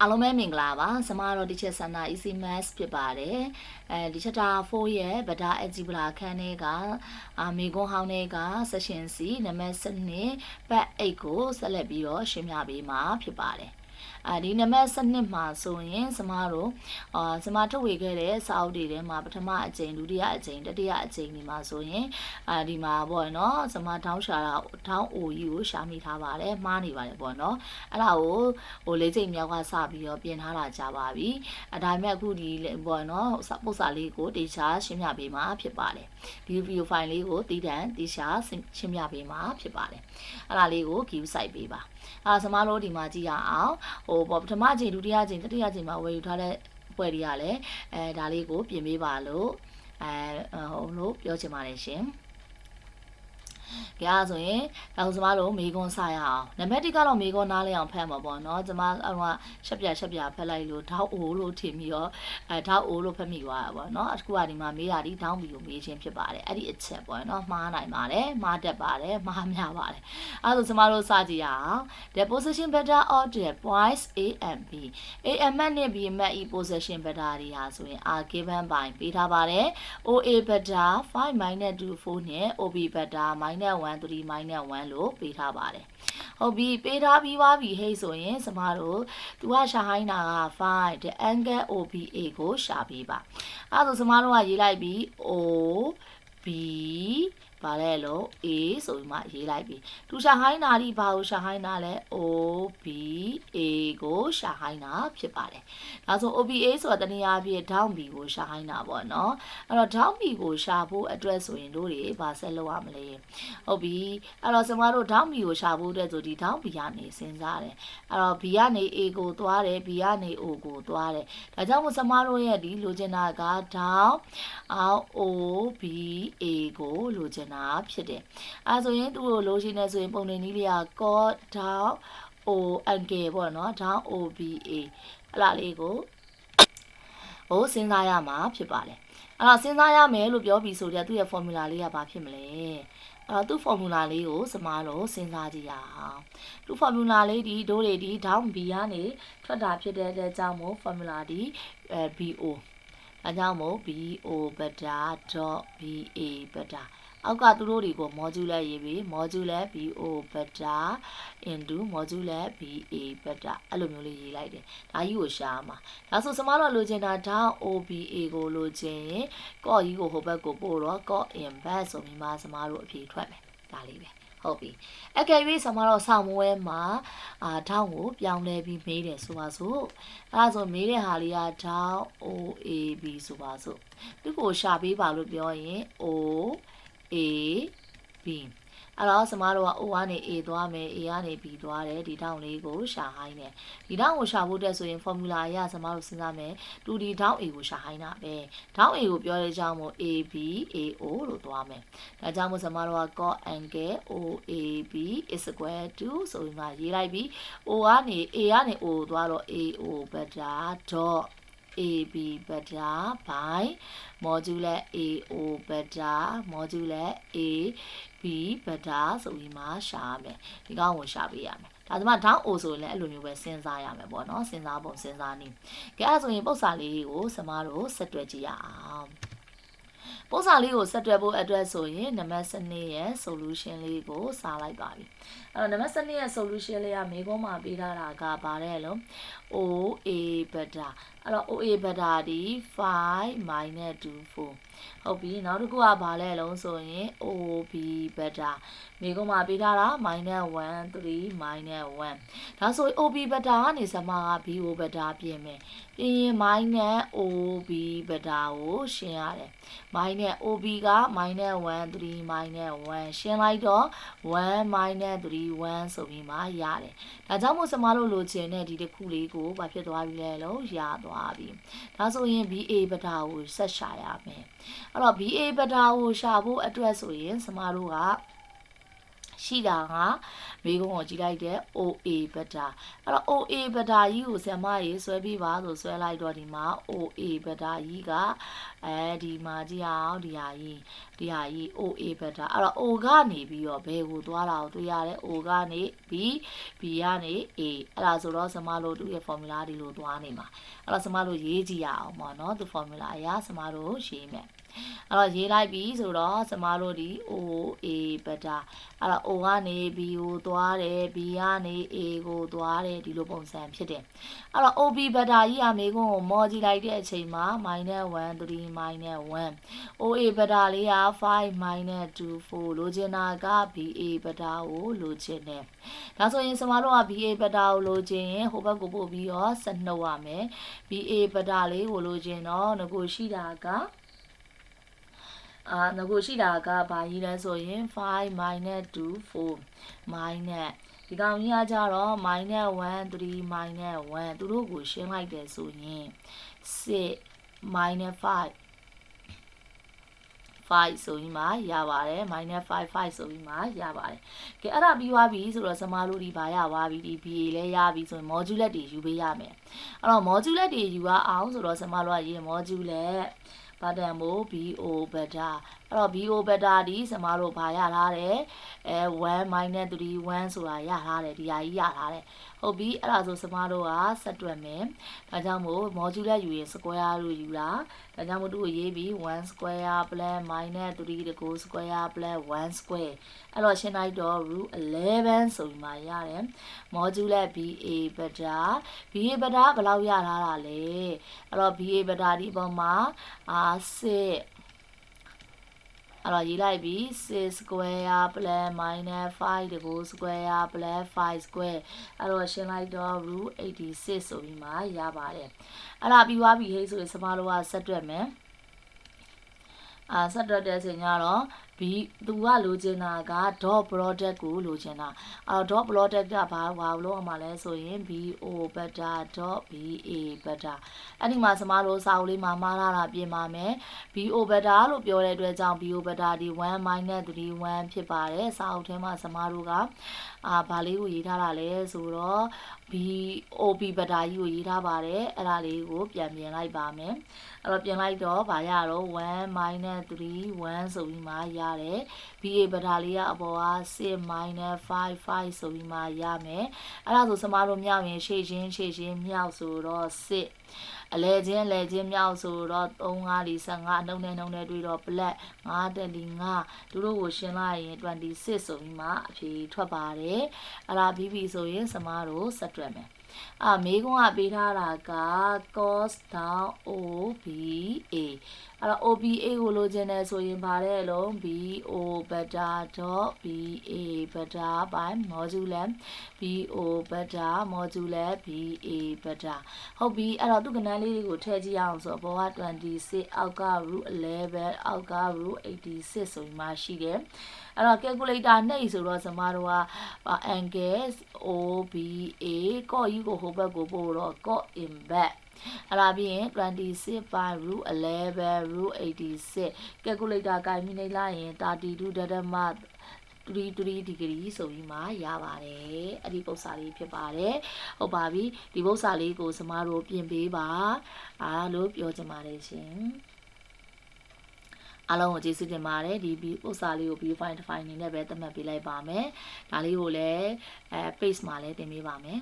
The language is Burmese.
အားလုံးပဲမင်္ဂလာပါစမတော့ဒီချက်ဆန္ဒ easy math ဖြစ်ပါတယ်အဲဒီ chapter 4ရဲ့ဗဒါ algebra ခန်းလေးကအာမေကွန်ဟောင်းလေးက section C နံပါတ်7ပတ်8ကိုဆက်လက်ပြီးတော့ရှင်းပြပေးမှာဖြစ်ပါတယ် အဲဒီနံပါတ်7မှာဆိုရင်စမတို့အာစမထုတ်ဝေခဲ့တဲ့စာအုပ်တွေထဲမှာပထမအကြိမ်ဒုတိယအကြိမ်တတိယအကြိမ်ဒီမှာဆိုရင်အာဒီမှာပေါ့နော်စမထောင်းရှာတာထောင်းအိုကြီးကိုရှာမိထားပါတယ်မှားနေပါတယ်ပေါ့နော်အဲ့ဒါကိုဟိုလေးချိန်မြောက်ကစပြီးတော့ပြင်ထားတာကြာပါပြီအဲဒါပေမဲ့အခုဒီပေါ့နော်ပုတ်စာလေးကိုတေချာရှင်းပြပေးမှာဖြစ်ပါတယ်ဒီ video file လေးကိုတည်တံတေချာရှင်းပြပေးမှာဖြစ်ပါတယ်အဲ့ဒါလေးကို view site ပေးပါအဲစမတို့ဒီမှာကြည့်ရအောင်ဟိုပေါ့ပထမအချိန်ဒုတိယအချိန်တတိယအချိန်မှာဝယ်ယူထားတဲ့ပွဲတွေကလည်းအဲဒါလေးကိုပြင်ပေးပါလို့အဲဟိုလို့ပြောချင်ပါတယ်ရှင် ကြဆိုရင်ဒါဆိုကျမတို့မေကွန်စရအောင်နံပါတ်1ကတော့မေကွန်နားလဲအောင်ဖတ်မှာပေါ့နော်ကျမအဲ့တော့ရှက်ပြရှက်ပြဖတ်လိုက်လို့ထောက်အိုလို့ထင်ပြီးတော့အဲထောက်အိုလို့ဖတ်မိသွားတာပေါ့နော်အခုကဒီမှာမေးတာဒီထောင်းပြီးကိုမေးခြင်းဖြစ်ပါတယ်အဲ့ဒီအချက်ပေါ့နော်မှားနိုင်ပါတယ်မှားတတ်ပါတယ်မှားများပါတယ်အဲ့ဒါဆိုကျမတို့စကြည့်ရအောင် the position vector of the points a and b a and m နဲ့ b m e position vector တွေဟာဆိုရင် are given by ပေးထားပါတယ် oa vector 5 2 4နဲ့ ob vector -1 3 1လို့ပေးထားပါတယ်ဟုတ်ပြီပေးထားပြီးပါပြီဟဲ့ဆိုရင်စမတို့သူကရှာဟိုင်းတာက5 the angle OBA ကိုရှာပေးပါအဲဒါဆိုစမတို့ကရေးလိုက်ပြီး O B ပါလဲလို့ A ဆိုပြီးမှရေးလိုက်ပြီသူရှာဟိုင်းတာဒီဘာကိုရှာဟိုင်းတာလဲ O B A ကိုရှာဟိုင်းတာဖြစ်ပါတယ်ဒါဆို O B A ဆိုတာတနည်းအားဖြင့် down B ကိုရှာဟိုင်းတာပေါ့နော်အဲ့တော့ down B ကိုရှာဖို့အတွက်ဆိုရင်တို့တွေဘာဆက်လုပ်ရမလဲဟုတ်ပြီအဲ့တော့စမတို့ down B ကိုရှာဖို့အတွက်ဆိုဒီ down B ကနေစဉ်းစားတယ်အဲ့တော့ B ကနေ A ကိုသွားတယ် B ကနေ O ကိုသွားတယ်ဒါကြောင့်မို့စမတို့ရဲ့ဒီလိုချင်တာက down O B A ကိုလိုချင်တာဖြစ်တယ်အဲဆိုရင်သူ့ကိုလိုချင်နေဆိုရင်ပုံနေနည်းလေးက cos down O angle ပေါ့နော် down OBA အဲ့လားလေးကိုဟိုစဉ်းစားရမှာဖြစ်ပါတယ်အဲ့တော့စဉ်းစားရမယ်လို့ပြောပြီးဆိုတော့သူ့ရဲ့ formula လေးကဘာဖြစ်မလဲအဲ့တော့သူ့ formula လေးကိုစမားတော့စဉ်းစားကြည့်ရအောင်သူ့ formula လေးဒီဒိုးတွေဒီ down b ကနေထွက်တာဖြစ်တဲ့အတွက်ကြောင့်မို့ formula ဒီအဲ bo အဲကြောင့်မို့ bo beta .ba beta အောက်ကသူတို့တွေကို modular ရေးပြီး modular bo beta into modular ba beta အဲ့လိုမျိုးလေးရေးလိုက်တယ်ဒါကြီးကိုရှာမှာဒါဆိုစမတော့လိုချင်တာဒါ oba ကိုလိုချင်ရင်ကော့ကြီးကိုဟိုဘက်ကိုပို့တော့ cot in back ဆိုပြီးမှစမတို့အဖြေထွက်မယ်ဒါလေးပဲဟုတ်ပြီအကယ်၍ဆမတော့ဆောင်းမွဲမှာအာထောင်းကိုပြောင်းလဲပြီးမေးတယ်ဆိုပါစို့အဲဒါဆိုမေးတဲ့ဟာလေးကထောင်း OAB ဆိုပါစို့သူကိုရှာပေးပါလို့ပြောရင် O A B အဲ့တော့စမတို့က O ကနေ A သွားမယ် A ကနေ B သွားတယ်ဒီတောင်းလေးကိုရှာဟိုင်းတယ်ဒီတောင်းကိုရှာဖို့တက်ဆိုရင် formula အရစမတို့စဉ်းစားမယ်တူဒီတောင်း A ကိုရှာဟိုင်းတာပဲတောင်း A ကိုပြောတဲ့အကြောင်းမို့ AB AO လို့သွားမယ်ဒါကြောင့်မို့စမတို့က cos angle OAB is equal to ဆိုပြီးမှရေးလိုက်ပြီး O ကနေ A ကနေ O သွားတော့ AO beta dot AB beta by modular AO beta modular AB beta ဆိုပြီးမှရှာရမယ်ဒီကောင်ကိုရှာပေးရမယ်ဒါသမား down O ဆိုရင်လည်းအဲ့လိုမျိုးပဲစဉ်းစားရမယ်ပေါ့နော်စဉ်းစားပုံစဉ်းစားနည်းကဲအဲ့ဆိုရင်ပု္ပ္ပစာလေးကိုစမားတို့ဆက်တွဲကြည့်ရအောင် ပုံစံလေးကိုဆက်တွဲဖို့အတွက်ဆိုရင်နံပါတ်7ရဲ့ solution လေးကိုစာလိုက်ပါပြီအဲ့တော့နံပါတ်7ရဲ့ solution လေးကမေကုန်းမှာပေးထားတာကဘာလဲလို့ OA beta အဲ့တော့ OA beta ဒီ5 2 4 ဟုတ်ပြီနောက်တစ်ခုကဘာလဲလုံးဆိုရင် OB beta မေကုန်းမှာပေးထားတာ -1 3 1ဒါဆို OB beta ကနေစမက BO beta ပြင်မယ်ပြင်ရင် -OB beta ကိုရှင်းရတယ် OB က -1 3 1ရှင်းလိုက်တော့1 3 1ဆိုပြီးမှရတယ်ဒါကြောင့်မို့စမလို့လိုချင်တဲ့ဒီတစ်ခုလေးကိုဘာဖြစ်သွားပြီလဲလို့ရသွားပြီဒါဆိုရင် BA ပဒါကိုဆက်ရှာရမယ်အဲ့တော့ BA ပဒါကိုရှာဖို့အတွက်ဆိုရင်စမတို့ကရှိတာကမိကုံးကိုကြည့်လိုက်တဲ့ OA ဘက်တာအဲ့တော့ OA ဘက်တာကြီးကိုဆရာမရေးဆွဲပြီးပါဆိုဆွဲလိုက်တော့ဒီမှာ OA ဘက်တာကြီးကအဲဒီမှာကြည့်အောင်ဒီဟာကြီးဒီဟာကြီး OA ဘက်တာအဲ့တော့ O ကနေပြီးတော့ဘယ်ကိုသွားတာကိုတွေ့ရတယ် O ကနေ B B ကနေ A အဲ့ဒါဆိုတော့ဆမလို့သူ့ရဲ့ formula ဒီလိုသွားနေမှာအဲ့တော့ဆမလို့ရေးကြည့်ရအောင်ပေါ့နော်သူ formula အရာဆမတို့ရေးမယ် အဲ့တော့ရေးလိုက်ပြီဆိုတော့ကျမတို့ဒီ OA ဘက်တာအဲ့တော့ O ကနေ B ကိုသွားတယ် B ကနေ A ကိုသွားတယ်ဒီလိုပုံစံဖြစ်တယ်အဲ့တော့ OB ဘက်တာကြီးအမေကွန်းကိုမော်ကြည့်လိုက်တဲ့အချိန်မှာ -1 3 1 OA ဘက်တာလေးက5 2 4လိုချင်တာက BA ဘက်တာကိုလိုချင်တယ်ဒါဆိုရင်ကျမတို့က BA ဘက်တာကိုလိုချင်ရင်ဟိုဘက်ကိုပို့ပြီးတော့ဆက်နှုတ်ရမယ် BA ဘက်တာလေးကိုလိုချင်တော့ငကိုရှိတာက အာငကိုရှိတာကဘာကြီးလဲဆိုရင်5 2 4 minus ဒီကောင်ကြီးကကြတော့ -1 3 1သူတို့ကိုရှင်းလိုက်တယ်ဆိုရင်6 5 5ဆိုပြီးမှရပါတယ် -5 5ဆိုပြီးမှရပါတယ်ကဲအဲ့ဒါပြီးသွားပြီဆိုတော့စမားလို့ဒီဘာရသွားပြီဒီ BA လဲရပြီဆိုရင် modulate တွေယူပေးရမယ်အဲ့တော့ modulate တွေယူရအောင်ဆိုတော့စမားလို့ကရေး modulate ဘာတန်မို့ BO beta အဲ့တော့ BO beta ဒီစမားတို့ဘာရထားတယ်အဲ1 3 1ဆိုတာရထားတယ်ဒီဟာကြီးရထားတယ်ဟုတ်ပြီအဲ့ဒါဆိုစမားတို့ကဆက်တွက်မယ်ဒါကြောင့်မို့ modular ယူရင် square လို့ယူတာဒါကြောင့်မို့သူ့ကိုရေးပြီး1 square plus minus 3တကူ square plus 1 square အဲ့တော့ရှင်းလိုက်တော့ root 11ဆိုပြီးမှရတယ် modular BA beta BA beta ဘယ်လောက်ရထားတာလဲအဲ့တော့ BA beta ဒီပုံမှာအာ6 အဲ့တော့ရေးလိုက်ပြီ6 square plus minus 5တကူ square plus 5 square အဲ့တော့ရှင်းလိုက်တော့ root 86ဆိုပြီးမှရပါတယ်အဲ့ဒါပြီးသွားပြီဟဲ့ဆိုရင်စမတို့ကဆက်တွက်မယ်အာဆက်တွက်တဲ့အချိန်ကျတော့ B သူကလိုချင်တာက dot product ကိုလိုချင်တာအဲ့တော့ dot product ကဘာဘာလို့အောင်မလဲဆိုရင် BO beta dot BA beta အဲ့ဒီမှာစမားလို့စာအုပ်လေးမှာမှားလာတာပြင်ပါမယ် BO beta လို့ပြောတဲ့အတွက်ကြောင့် BO beta ဒီ1 3 1ဖြစ်ပါတယ်စာအုပ်ထဲမှာစမားတို့ကအာဘာလေးကိုရေးထားတာလဲဆိုတော့ BOB ဘတာကြီးကိုရေးထားပါတယ်အဲ့ဒါလေးကိုပြန်ပြင်လိုက်ပါမယ်အဲ့တော့ပြင်လိုက်တော့ဗာရတော့1 3 1ဆိုပြီးမှရတယ် BA ဘတာလေးကအပေါ်က6 5 5 ဆိုပြီးမှရမယ်အဲ့ဒါဆိုစမားတို့မြောက်ရင်ရှေ့ချင်းရှေ့ချင်းမြောက်ဆိုတော့6အလဲချင်းအလဲချင်းမြောက်ဆိုတော့3 5 15နှုံနဲ့နှုံနဲ့တွေ့တော့ black 5တက်လီ5သူတို့ကိုရှင်းလိုက်ရင်26ဆိုပြီးမှအဖြေထွက်ပါတယ်အဲ့ဒါပြီးပြီဆိုရင်စမားတို့ဆက်တွက်မယ်အာမေးခွန်းကပေးထားတာက cos down OBA အဲ့တော့ OBA ကိုလိုချင်တယ်ဆိုရင်ဗါတဲ့အလုံး BO beta dot BA beta by modular BO beta modular BA beta ဟုတ်ပြီအဲ့တော့သူကဏ္ဍလေးတွေကိုထည့်ကြည့်အောင်ဆိုအပေါ်က26အောက်က root 11 အောက်က root 86 ဆိုပြီးမှရှိတယ်အဲ့တော့ calculator နှိပ်ဆိုတော့ကျမတို့က angle OBA ကော့ကြီးကိုဟိုဘက်ကိုပို့တော့ cot in back အဲ့ဒါပြီးရင်26 by root 11 root 86 calculator ကိုင်မိနေလိုက်ရင်32ဒသမ33 degree ဆိုပြီးမှရပါတယ်အဲ့ဒီပုံစံလေးဖြစ်ပါတယ်ဟုတ်ပါပြီဒီပုံစံလေးကိုကျမတို့ပြင်ပေးပါအားလို့ပြောချင်ပါတယ်ရှင်အားလုံးကိုကျေးဇူးတင်ပါတယ်ဒီဥစ္စာလေးကို view file define အနေနဲ့ပဲသတ်မှတ်ပေးလိုက်ပါမယ်ဒါလေးကိုလည်းအဲ page မှာလည်းတင်ပေးပါမယ်